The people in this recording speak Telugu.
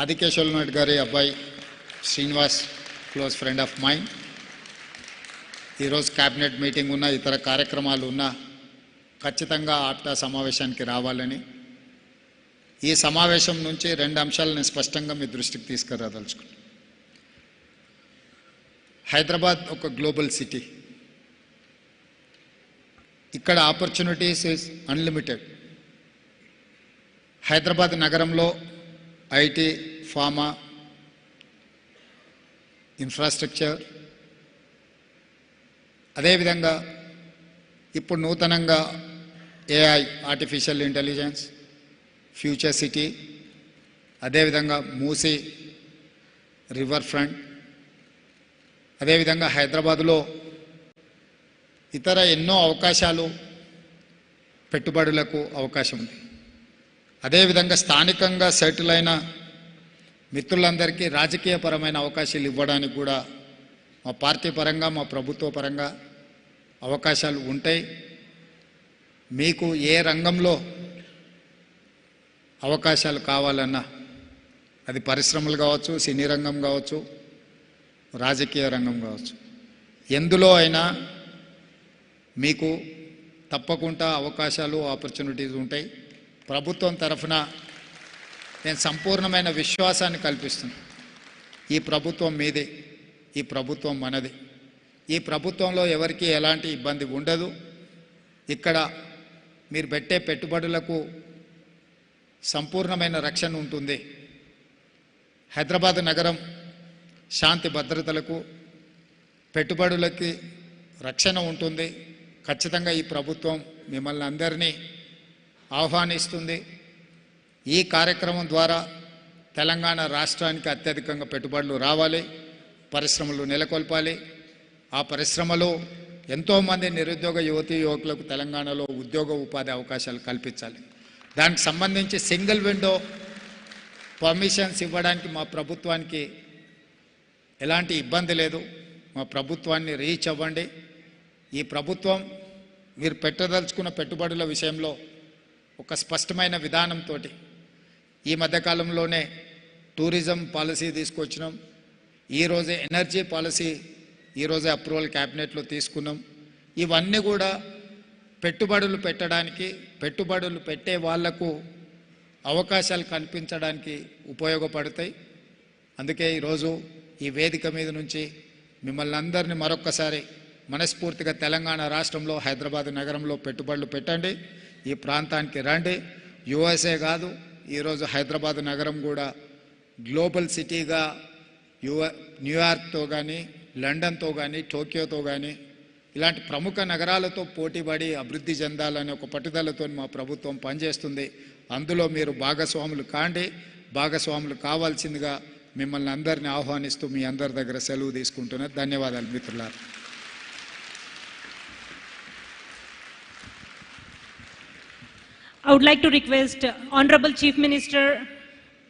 ఆదికేశ్వర నాయుడు గారి అబ్బాయి Srinivas close friend of mind ఈరోజు క్యాబినెట్ మీటింగ్ ఉన్న ఇతర కార్యక్రమాలు ఉన్నా ఖచ్చితంగా ఆప్టా సమావేశానికి రావాలని. ఈ సమావేశం నుంచి రెండు అంశాలను స్పష్టంగా మీ దృష్టికి తీసుకురాదలుచుకున్నాను హైదరాబాద్ ఒక గ్లోబల్ సిటీ. ఇక్కడ ఆపర్చునిటీస్ ఇస్ అన్లిమిటెడ్. హైదరాబాద్ నగరంలో ఐటీ ఫార్మా ఇన్ఫ్రాస్ట్రక్చర్. అదేవిధంగా ఇప్పుడు నూతనంగా AI artificial intelligence future city అదేవిధంగా మూసి రివర్ ఫ్రంట్ అదేవిధంగా హైదరాబాదులో ఇతర ఎన్నో అవకాశాలు పెట్టుబడులకు అవకాశం ఉంది. అదేవిధంగా స్థానికంగా సెటిల్ అయిన మిత్రులందరికీ రాజకీయపరమైన అవకాశాలు ఇవ్వడానికి కూడా మా పార్టీ పరంగా మా ప్రభుత్వ పరంగా అవకాశాలు ఉంటాయి. మీకు ఏ రంగంలో అవకాశాలు కావాలన్నా అది పరిశ్రమలు కావచ్చు సినీ రంగం కావచ్చు రాజకీయ రంగం కావచ్చు ఎందులో అయినా మీకు తప్పకుండా అవకాశాలు ఆపర్చునిటీస్ ఉంటాయి. ప్రభుత్వం తరఫున నేను సంపూర్ణమైన విశ్వాసాన్ని కల్పిస్తుంది ఈ ప్రభుత్వం మీదే ఈ ప్రభుత్వం మనది. ఈ ప్రభుత్వంలో ఎవరికి ఎలాంటి ఇబ్బంది ఉండదు. ఇక్కడ మీరు పెట్టే పెట్టుబడులకు సంపూర్ణమైన రక్షణ ఉంటుంది. హైదరాబాద్ నగరం శాంతి భద్రతలకు పెట్టుబడులకి రక్షణ ఉంటుంది. ఖచ్చితంగా ఈ ప్రభుత్వం మిమ్మల్ని అందరినీ ఆహ్వానిస్తుంది. ఈ కార్యక్రమం ద్వారా తెలంగాణ రాష్ట్రానికి అత్యధికంగా పెట్టుబడులు రావాలి పరిశ్రమలు నెలకొల్పాలి. ఆ పరిశ్రమలు ఎంతోమంది నిరుద్యోగ యువతీ యువకులకు తెలంగాణలో ఉద్యోగ ఉపాధి అవకాశాలు కల్పించాలి. దానికి సంబంధించి సింగిల్ విండో పర్మిషన్స్ ఇవ్వడానికి మా ప్రభుత్వానికి ఎలాంటి ఇబ్బంది లేదు. మా ప్రభుత్వాన్ని రీచ్ అవ్వండి. ఈ ప్రభుత్వం మీరు పెట్టదలుచుకున్న పెట్టుబడుల విషయంలో ఒక స్పష్టమైన విధానంతో ఈ మధ్యకాలంలోనే టూరిజం పాలసీ తీసుకొచ్చినాం. ఈరోజే ఎనర్జీ పాలసీ ఈరోజే అప్రూవల్ క్యాబినెట్లో తీసుకున్నాం. ఇవన్నీ కూడా పెట్టుబడులు పెట్టడానికి పెట్టుబడులు పెట్టే వాళ్ళకు అవకాశాలు కల్పించడానికి ఉపయోగపడతాయి. అందుకే ఈరోజు ఈ వేదిక మీద నుంచి మిమ్మల్ని అందరినీ మరొక్కసారి మనస్ఫూర్తిగా తెలంగాణ రాష్ట్రంలో హైదరాబాద్ నగరంలో పెట్టుబడులు పెట్టండి. ఈ ప్రాంతానికి రండి. యుఎస్ఏ కాదు ఈరోజు హైదరాబాద్ నగరం కూడా గ్లోబల్ సిటీగా యువ న్యూయార్క్తో కానీ లండన్తో కానీ టోక్యోతో కానీ ఇలాంటి ప్రముఖ నగరాలతో పోటీపడి అభివృద్ధి చెందాలనే ఒక పట్టుదలతో మా ప్రభుత్వం పనిచేస్తుంది. అందులో మీరు భాగస్వాములు కాండి. భాగస్వాములు కావాల్సిందిగా మిమ్మల్ని అందరిని ఆహ్వానిస్తూ మీ అందరి దగ్గర సెలవు తీసుకుంటున్నారు ధన్యవాదాలు మిత్రులారు. I would like to request Honorable Chief Minister